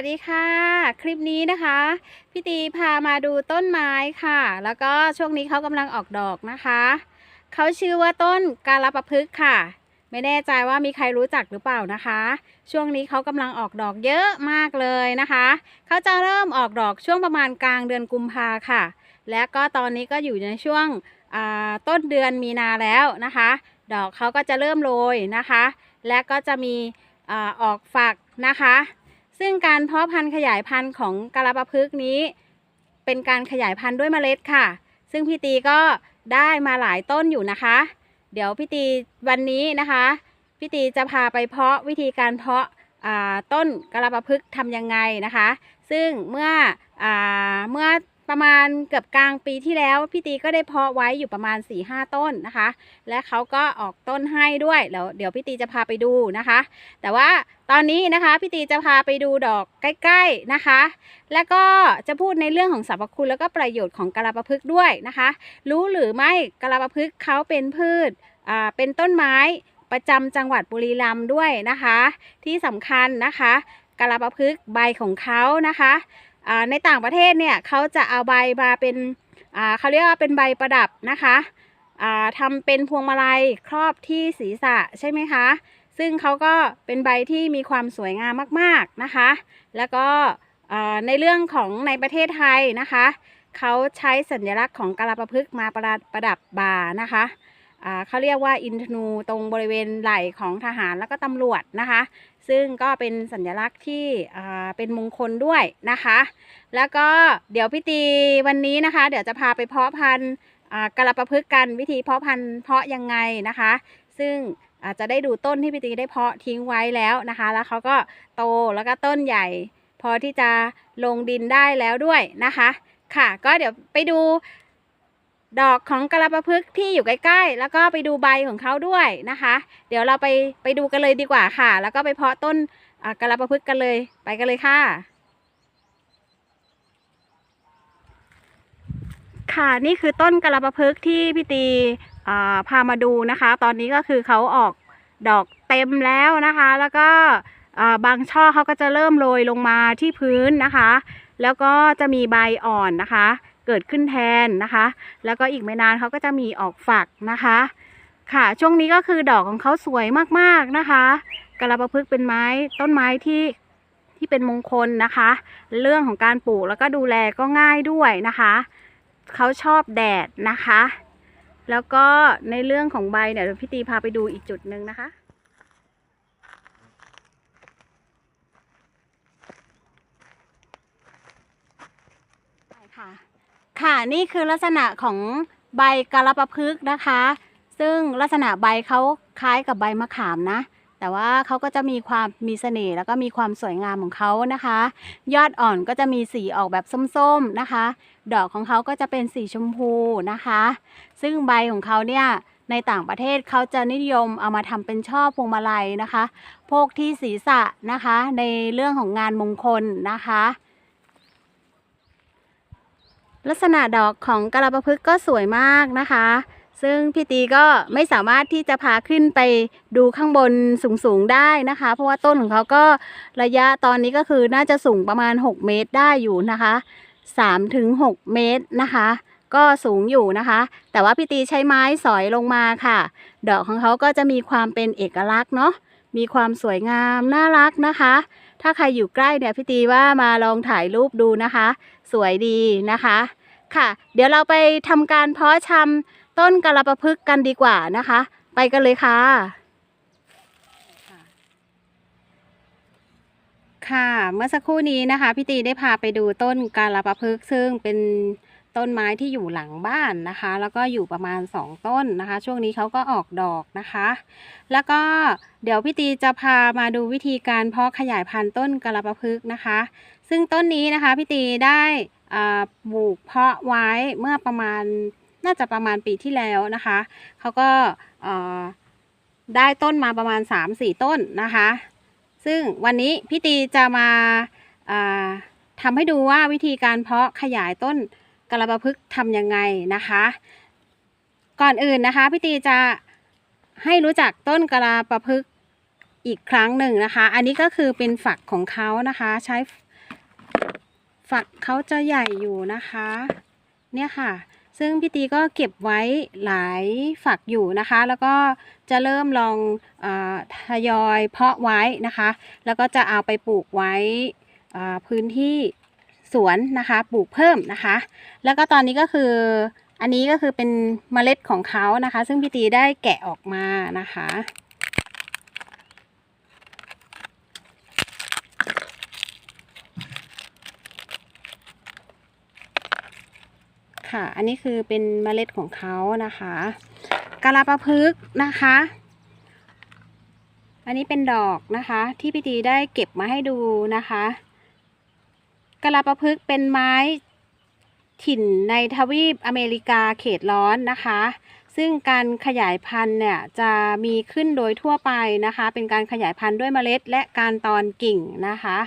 สวัสดีค่ะ คลิปนี้นะคะพี่ตีพามาดูต้นไม้ค่ะ แล้วก็ช่วงนี้เขากำลังออกดอกนะคะเขาชื่อว่าต้นกาลปะพฤกค่ะ ไม่แน่ใจว่ามีใครรู้จักหรือเปล่านะคะ ช่วงนี้เขากำลังออกดอกเยอะมากเลยนะคะเขาจะเริ่มออกดอกช่วงประมาณกลางเดือนกุมภาค่ะ และก็ตอนนี้ก็อยู่ในช่วงต้นเดือนมีนาแล้วนะคะ ดอกเขาก็จะเริ่มโรยนะคะ และก็จะมีออกฝักนะคะ ซึ่งการเพาะพันธุ์ขยายพันธุ์ของกาลปะพฤกษ์นี้ เป็นการขยายพันธุ์ด้วยเมล็ดค่ะ ซึ่งพี่ตีก็ได้มาหลายต้นอยู่นะคะ เดี๋ยวพี่ตีวันนี้นะคะพี่ตีจะพาไปเพาะวิธีการเพาะต้นกาลปะพฤกษ์ทำยังไงนะคะ ซึ่งเมื่ออเมื่อ ประมาณเกือบกลางปีที่แล้วพี่ตีก็ได้เพาะไว้อยู่ประมาณ4-5ต้นนะคะ และเขาก็ออกต้นให้ด้วยแล้วเดี๋ยวพี่ตีจะพาไปดูนะคะ แต่ว่าตอนนี้นะคะพี่ตีจะพาไปดูดอกใกล้ๆนะคะ แล้วก็จะพูดในเรื่องของสรรพคุณแล้วก็ประโยชน์ของกะลาปะพฤกษ์ด้วยนะคะ รู้หรือไม่กะลาปะพฤกษ์เขาเป็นพืชอ่าเป็นต้นไม้ประจำจังหวัดบุรีรัมย์ด้วยนะคะ ที่สำคัญนะคะกะลาปะพฤกษ์ใบของเขานะคะ ในต่างประเทศเนี่ยเขาจะเอาใบมาเป็นเขาเรียกว่าเป็นใบประดับนะคะอ่าทำเป็นพวงมาลัยครอบที่ศีรษะใช่ไหมคะ ซึ่งเขาก็เป็นใบที่มีความสวยงามมากๆนะคะ แล้วก็ในเรื่องของในประเทศไทยนะคะ เขาใช้สัญลักษณ์ของกาลาปะพฤกษ์มาประดับประดับบ่านะคะ เขาเรียกว่าอินทนูตรงบริเวณไหล่ของทหารแล้วก็ตำรวจนะคะ ซึ่งก็เป็นสัญลักษณ์ที่เป็นมงคลด้วยนะคะ แล้วก็เดี๋ยวพี่ตีวันนี้นะคะ เดี๋ยวจะพาไปเพาะพันธุ์กาลาปะพฤกษ์กันวิธีเพาะพันธุ์เพาะยังไงนะคะ ซึ่งอาจจะได้ดูต้นที่พี่ตีได้เพาะทิ้งไว้แล้วนะคะ แล้วเขาก็โตแล้วก็ต้นใหญ่ พอที่จะลงดินได้แล้วด้วยนะคะ ค่ะ ก็เดี๋ยวไปดู ดอกของกระปะพฤกที่อยู่ใกล้ๆ แล้วก็ไปดูใบของเขาด้วยนะคะ เดี๋ยวเราไปไปดูกันเลยดีกว่าค่ะ แล้วก็ไปเพาะต้นกระปะพฤกกันเลยไปกันเลยค่ะ ค่ะนี่คือต้นกระปะพฤกที่พี่ตีพามาดูนะคะ ตอนนี้ก็คือเขาออกดอกเต็มแล้วนะคะ แล้วก็บางช่อเขาก็จะเริ่มโรยลงมาที่พื้นนะคะ แล้วก็จะมีใบอ่อนนะคะ เกิดขึ้นแทนนะคะ แล้วก็อีกไม่นานเขาก็จะมีออกฝักนะคะ ค่ะช่วงนี้ก็คือดอกของเขาสวยมากๆนะคะกระปะพฤกษ์เป็นไม้ต้นไม้ที่ที่เป็นมงคลนะคะ เรื่องของการปลูกแล้วก็ดูแลก็ง่ายด้วยนะคะเขาชอบแดดนะคะ แล้วก็ในเรื่องของใบเนี่ยพี่ตีพาไปดูอีกจุดหนึ่งนะคะค่ะ ค่ะนี่คือลักษณะของใบกาลปะพฤกษ์นะคะ ซึ่งลักษณะใบเขาคล้ายกับใบมะขามนะ แต่ว่าเขาก็จะมีความมีเสน่ห์แล้วก็มีความสวยงามของเขานะคะ ยอดอ่อนก็จะมีสีออกแบบส้มๆนะคะ ดอกของเขาก็จะเป็นสีชมพูนะคะ ซึ่งใบของเขาเนี่ยในต่างประเทศเขาจะนิยมเอามาทำเป็นช่อพวงมาลัยนะคะโพกที่ศีรษะนะคะ ในเรื่องของงานมงคลนะคะ ลักษณะดอกของกระปะพฤกษ์ก็สวยมากนะคะ ซึ่งพี่ตีก็ไม่สามารถที่จะพาขึ้นไปดูข้างบนสูงๆได้นะคะ เพราะว่าต้นของเขาก็ระยะตอนนี้ก็คือน่าจะสูงประมาณ 6 เมตรได้อยู่นะคะ3ถึง6เมตรนะคะ ก็สูงอยู่นะคะ แต่ว่าพี่ตีใช้ไม้สอยลงมาค่ะ ดอกของเขาก็จะมีความเป็นเอกลักษณ์เนาะมีความสวยงามน่ารักนะคะ ถ้าใครอยู่ใกล้เนี่ยพี่ตีว่ามาลองถ่ายรูปดูนะคะ สวยดีนะคะ ค่ะ เดี๋ยวเราไปทำการเพาะชำต้นกระประพฤกกันดีกว่านะคะ ไปกันเลยค่ะ ค่ะ เมื่อสักครู่นี้นะคะพี่ตีได้พาไปดูต้นกาลปะพฤกซึ่งเป็น ต้นไม้ที่อยู่หลังบ้านนะคะ แล้วก็อยู่ประมาณสองต้นนะคะ ช่วงนี้เขาก็ออกดอกนะคะ แล้วก็เดี๋ยวพี่ตีจะพามาดูวิธีการเพาะขยายพันธุ์ต้นกาลปะพฤกนะคะ ซึ่งต้นนี้นะคะพี่ตีได้ปลูกเพาะไว้เมื่อประมาณน่าจะประมาณปีที่แล้วนะคะเขาก็ได้ต้นมาประมาณ 3-4 ต้นนะคะ ซึ่งวันนี้พี่ตีจะมาอ่าทำให้ดูว่าวิธีการเพาะขยายต้น กระปะพฤกษ์ทำยังไงนะคะ ก่อนอื่นนะคะพี่ตีจะให้รู้จักต้นกระปะพฤกษ์อีกครั้งหนึ่งนะคะ อันนี้ก็คือเป็นฝักของเขานะคะ ใช้ฝักเขาจะใหญ่อยู่นะคะ เนี่ยค่ะ ซึ่งพี่ตีก็เก็บไว้หลายฝักอยู่นะคะ แล้วก็จะเริ่มลองอทยอยเพาะไว้นะคะ แล้วก็จะเอาไปปลูกไว้พื้นที่ สวนนะคะ ปลูกเพิ่มนะคะ แล้วก็ตอนนี้ก็คืออันนี้ก็คือเป็นเมล็ดของเขานะคะ ซึ่งพี่ตีได้แกะออกมานะคะ ค่ะ อันนี้คือเป็นเมล็ดของเขานะคะกะลาปะพึกษ์นะคะ อันนี้เป็นดอกนะคะ ที่พี่ตีได้เก็บมาให้ดูนะคะ กะลาประพึกษ์เป็นไม้ถิ่นในทวีปอเมริกาเขตร้อนนะคะ ซึ่งการขยายพันธุ์เนี่ยจะมีขึ้นโดยทั่วไปนะคะ เป็นการขยายพันธุ์ด้วยเมล็ดและการตอนกิ่งนะคะ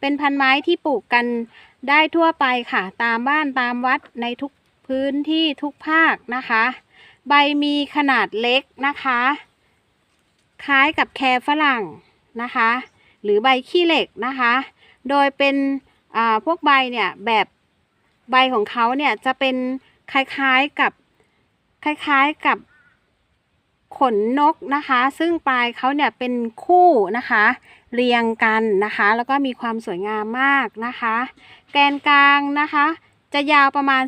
เป็นพันไม้ที่ปลูกกันได้ทั่วไปค่ะ ตามบ้านตามวัดในทุกพื้นที่ทุกภาคนะคะ ใบมีขนาดเล็กนะคะ คล้ายกับแครฝรั่งนะคะ หรือใบขี้เหล็กนะคะ โดยเป็น อ่าพวกใบเนี่ยแบบใบของเขาเนี่ยจะเป็นคล้ายๆกับคล้ายๆกับขนนกนะคะ ซึ่งปลายเขาเนี่ยเป็นคู่นะคะ เรียงกันนะคะ แล้วก็มีความสวยงามมากนะคะ แกนกลางนะคะ จะยาวประมาณ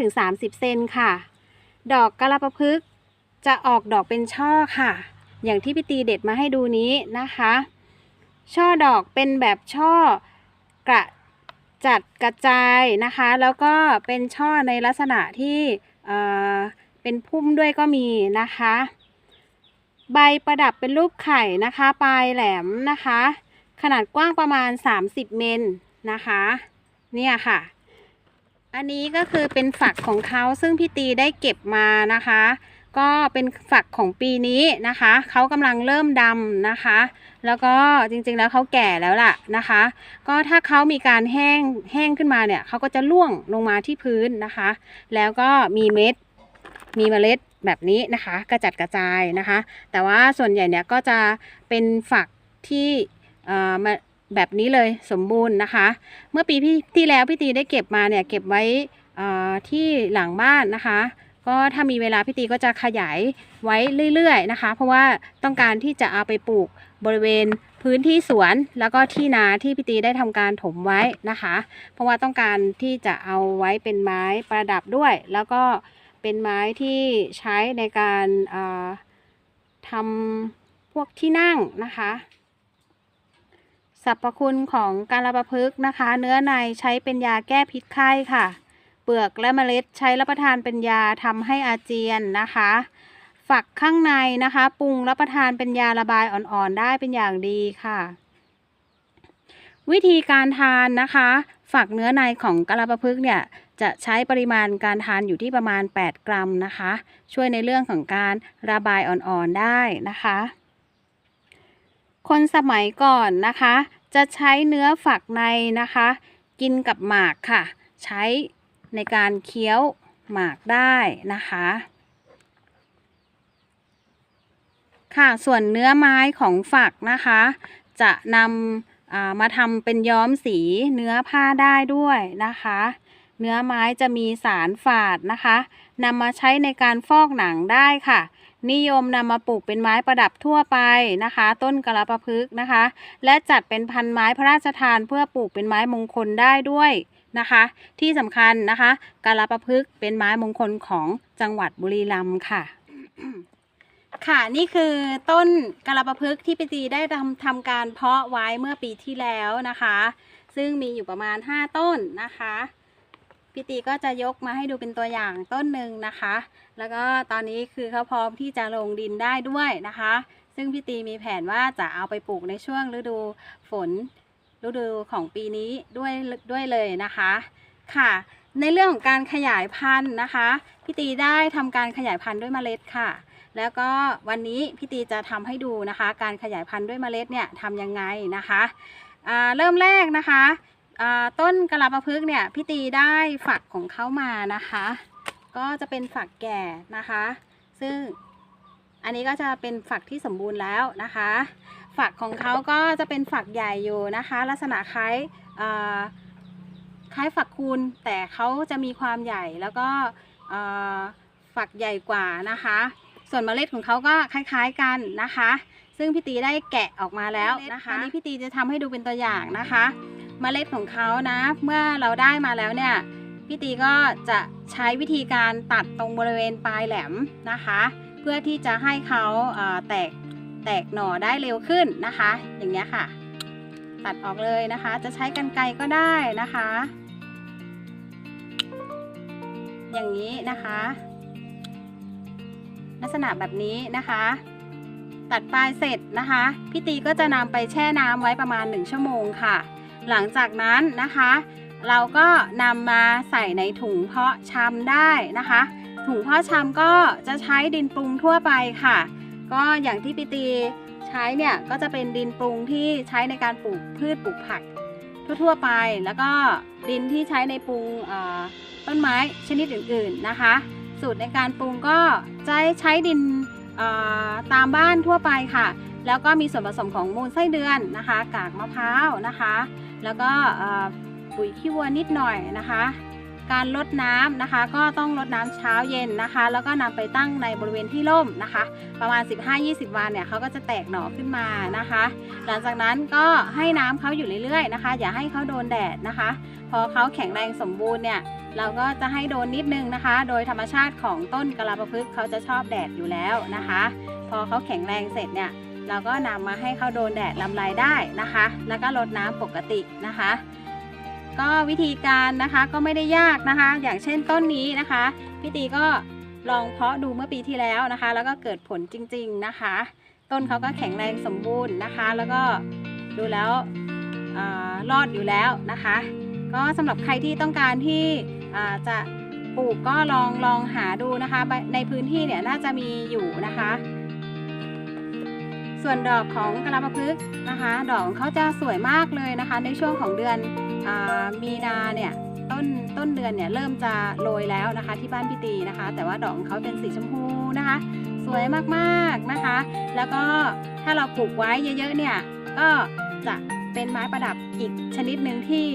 15-30 เซนค่ะ ดอกกระลาปะพึกษ์จะออกดอกเป็นช่อค่ะ อย่างที่พี่ตีเด็ดมาให้ดูนี้นะคะ ช่อดอกเป็นแบบช่อกระ จัดกระจายนะคะ แล้วก็เป็นช่อในลักษณะที่เอ่อเป็นพุ่มด้วยก็มีนะคะ ใบประดับเป็นรูปไข่นะคะ ปลายแหลมนะคะ ขนาดกว้างประมาณ 30 เมตรนะคะ เนี่ยค่ะ อันนี้ก็คือเป็นฝักของเขาซึ่งพี่ตีได้เก็บมานะคะ ก็เป็นฝักของปีนี้นะคะเขากำลังเริ่มดำนะคะ แล้วก็จริงๆแล้วเขาแก่แล้วล่ะนะคะ ก็ถ้าเขามีการแห้งแห้งขึ้นมาเนี่ยเขาก็จะร่วงลงมาที่พื้นนะคะ แล้วก็มีเม็ดมีเมล็ดแบบนี้นะคะกระจัดกระจายนะคะ แต่ว่าส่วนใหญ่เนี่ยก็จะเป็นฝักที่แบบนี้เลยสมบูรณ์นะคะ เมื่อปีที่ที่แล้วพี่ตีได้เก็บมาเนี่ยเก็บไว้ที่หลังบ้านนะคะ ก็ถ้ามีเวลาพี่ตีก็จะขยายไว้เรื่อยๆนะคะ เพราะว่าต้องการที่จะเอาไปปลูกบริเวณพื้นที่สวนแล้วก็ที่นาที่พี่ตีได้ทำการถมไว้นะคะ เพราะว่าต้องการที่จะเอาไว้เป็นไม้ประดับด้วย แล้วก็เป็นไม้ที่ใช้ในการทำพวกที่นั่งนะคะสรรพคุณของการระบพึกนะคะ เนื้อในใช้เป็นยาแก้พิษไข้ค่ะ ปลือกและเมล็ดใช้รับประทานเป็นยาทำให้อาเจียนนะคะ ฝักข้างในนะคะปรุงรับประทานเป็นยาระบายอ่อนๆ ได้เป็นอย่างดีค่ะ วิธีการทานนะคะ ฝักเนื้อในของกะลาปะพึกเนี่ยจะใช้ปริมาณการทานอยู่ที่ประมาณ 8 กรัมนะคะ ช่วยในเรื่องของการระบายอ่อนๆได้นะคะ คนสมัยก่อนนะคะ จะใช้เนื้อฝักในนะคะ กินกับหมากค่ะ ใช้ ในการเคี้ยวหมากได้นะคะ ค่ะส่วนเนื้อไม้ของฝักนะคะ จะนำมาทำเป็นย้อมสีเนื้อผ้าได้ด้วยนะคะ เนื้อไม้จะมีสารฝาดนะคะนำมาใช้ในการฟอกหนังได้ค่ะนิยมนำมาปลูกเป็นไม้ประดับทั่วไปนะคะ ต้นกระลาปะพึกษ์นะคะ และจัดเป็นพันไม้พระราชทานเพื่อปลูกเป็นไม้มงคลได้ด้วย นะคะ ที่สำคัญนะคะกะลาปะพึกษ์เป็นไม้มงคลของจังหวัดบุรีรัมย์ค่ะ ค่ะนี่คือต้นกะลาปะพึกษ์ที่ปีตีได้ทำทำการเพาะไว้เมื่อปีที่แล้วนะคะ ซึ่งมีอยู่ประมาณ 5 ต้นนะคะพี่ตีก็จะยกมาให้ดูเป็นตัวอย่างต้นหนึ่งนะคะ แล้วก็ตอนนี้คือเขาพร้อมที่จะลงดินได้ด้วยนะคะ ซึ่งพี่ตีมีแผนว่าจะเอาไปปลูกในช่วงฤดูฝน ฤดูของปีนี้ด้วยด้วยเลยนะคะค่ะ ในเรื่องของการขยายพันธุ์นะคะพี่ตีได้ทำการขยายพันธุ์ด้วยเมล็ดค่ะ แล้วก็วันนี้พี่ตีจะทำให้ดูนะคะ การขยายพันธุ์ด้วยเมล็ดเนี่ยทำยังไงนะคะอ่าเริ่มแรกนะคะอ่าต้นกะลาปะพึกเนี่ยพี่ตีได้ฝักของเขามานะคะ ก็จะเป็นฝักแก่นะคะ ซึ่งอันนี้ก็จะเป็นฝักที่สมบูรณ์แล้วนะคะ ฝักของเขาก็จะเป็นฝักใหญ่อยู่นะคะ ลักษณะคล้ายคล้ายฝักคูณแต่เขาจะมีความใหญ่แล้วก็ฝักใหญ่กว่านะคะ ส่วนเมล็ดของเขาก็คล้ายๆกันนะคะ ซึ่งพี่ตีได้แกะออกมาแล้วนะคะนี้พี่ตีจะทำให้ดูเป็นตัวอย่างนะคะ เมล็ดของเขานะเมื่อเราได้มาแล้วเนี่ยพี่ตีก็จะใช้วิธีการตัดตรงบริเวณปลายแหลมนะคะ เพื่อที่จะให้เขาแตก แตกหน่อได้เร็วขึ้นนะคะ อย่างเงี้ยค่ะ ตัดออกเลยนะคะ จะใช้กรรไกรก็ได้นะคะ อย่างนี้นะคะ ลักษณะแบบนี้นะคะ ตัดปลายเสร็จนะคะพี่ตีก็จะนำไปแช่น้ำไว้ประมาณ 1 ชั่วโมงค่ะ หลังจากนั้นนะคะ เราก็นำมาใส่ในถุงเพาะชำได้นะคะ ถุงเพาะชำก็จะใช้ดินปรุงทั่วไปค่ะ ก็อย่างที่พี่ตีใช้เนี่ยก็จะเป็นดินปรุงที่ใช้ในการปลูกพืชปลูกผักทั่วๆไป แล้วก็ดินที่ใช้ในปรุงต้นไม้ชนิดอื่นๆนะคะ สูตรในการปรุงก็จะใช้ดินตามบ้านทั่วไปค่ะ แล้วก็มีส่วนผสมของมูลไส้เดือนนะคะ กากมะพร้าวนะคะ แล้วก็ปุ๋ยขี้วัวนิดหน่อยนะคะ การลดน้ำนะคะ ก็ต้องลดน้ำเช้าเย็นนะคะ แล้วก็นำไปตั้งในบริเวณที่ร่มนะคะ ประมาณ 15-20 วันเนี่ยเขาก็จะแตกหน่อขึ้นมานะคะ หลังจากนั้นก็ให้น้ำเขาอยู่เรื่อยๆนะคะ อย่าให้เขาโดนแดดนะคะ พอเขาแข็งแรงสมบูรณ์เนี่ยเราก็จะให้โดนนิดนึงนะคะ โดยธรรมชาติของต้นกระลาประพฤกษ์เขาจะชอบแดดอยู่แล้วนะคะ พอเขาแข็งแรงเสร็จเนี่ยเราก็นำมาให้เขาโดนแดดลำไรได้นะคะ แล้วก็ลดน้ำปกตินะคะ ก็วิธีการนะคะก็ไม่ได้ยากนะคะ อย่างเช่นต้นนี้นะคะพี่ตีก็ลองเพาะดูเมื่อปีที่แล้วนะคะ แล้วก็เกิดผลจริง ๆนะคะ ต้นเขาก็แข็งแรงสมบูรณ์นะคะ แล้วก็ดูแล้วอรอดอยู่แล้วนะคะ ก็สำหรับใครที่ต้องการที่จะปลูกก็ลองลองหาดูนะคะ ในพื้นที่เนี่ยน่าจะมีอยู่นะคะ ส่วนดอกของกระลาปะพึกนะคะ ดอกเขาจะสวยมากเลยนะคะ ในช่วงของเดือน มีนาเนี่ยต้นต้นเดือนเนี่ยเริ่มจะโรยแล้วนะคะ ที่บ้านพี่ตีนะคะ แต่ว่าดอกของเขาเป็นสีชมพูนะคะ สวยมากๆนะคะ แล้วก็ถ้าเราปลูกไว้เยอะๆเนี่ยก็จะเป็นไม้ประดับอีกชนิดหนึ่งที่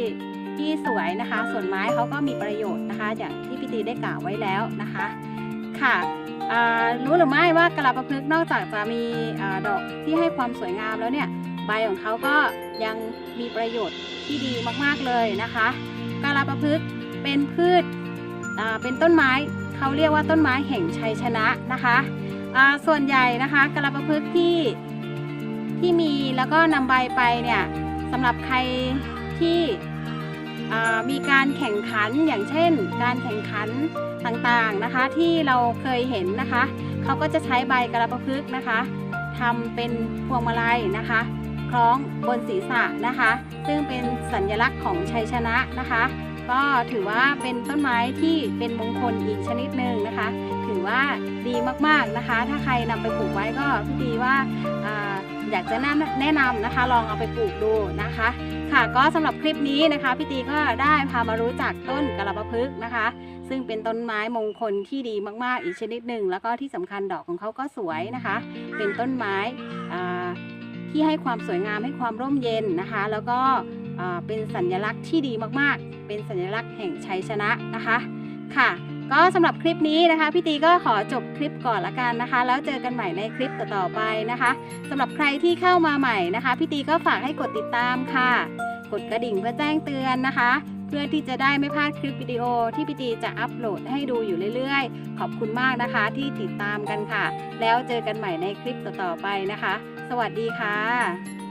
ที่สวยนะคะ ส่วนไม้เขาก็มีประโยชน์นะคะ อย่างที่พี่ตีได้กล่าวไว้แล้วนะคะ ค่ะรู้หรือไม่ว่ากระลาประพฤกนอกจากจะมีอดอกที่ให้ความสวยงามแล้วเนี่ยใบของเขาก็ยัง มีประโยชน์ที่ดีมากๆเลยนะคะกะลาประพฤกษ์เป็นพืชเป็นต้นไม้เขาเรียกว่าต้นไม้แห่งชัยชนะนะคะส่วนใหญ่นะคะกระประพฤกษ์ที่ที่มีแล้วก็นำใบไปเนี่ยสำหรับใครที่มีการแข่งขันอย่างเช่น การแข่งขันต่างๆนะคะที่เราเคยเห็นนะคะเขาก็จะใช้ใบกระประพฤกษ์นะคะทำเป็นพวงมาลัยนะคะ คล้องบนศีรษะนะคะ ซึ่งเป็นสัญลักษณ์ของชัยชนะนะคะ ก็ถือว่าเป็นต้นไม้ที่เป็นมงคลอีกชนิดหนึ่งนะคะ ถือว่าดีมากๆนะคะ ถ้าใครนำไปปลูกไว้ก็พี่ดีว่าอยากจะแนะนำนะคะ ลองเอาไปปลูกดูนะคะ ค่ะก็สำหรับคลิปนี้นะคะพี่ตีก็ได้พามารู้จักต้นกระบะพึกนะคะ ซึ่งเป็นต้นไม้มงคลที่ดีมากๆอีกชนิดหนึ่ง แล้วก็ที่สำคัญดอกของเขาก็สวยนะคะ เป็นต้นไม้ ที่ให้ความสวยงามให้ความร่มเย็นนะคะ แล้วก็เป็นสัญลักษณ์ที่ดีมากๆ เป็นสัญลักษณ์แห่งชัยชนะนะคะค่ะ ก็สำหรับคลิปนี้นะคะพี่ตีก็ขอจบคลิปก่อนละกันนะคะ แล้วเจอกันใหม่ในคลิปต่อๆไปนะคะสำหรับใครที่เข้ามาใหม่นะคะพี่ตีก็ฝากให้กดติดตามค่ะ กดกระดิ่งเพื่อแจ้งเตือนนะคะ พื่อที่จะได้ไม่พลาดคลิปวิดีโอที่พี่ตีจะอัปโหลดให้ดูอยู่เรื่อยๆ ขอบคุณมากนะคะที่ติดตามกันค่ะ แล้วเจอกันใหม่ในคลิปต่อๆไปนะคะ สวัสดีค่ะ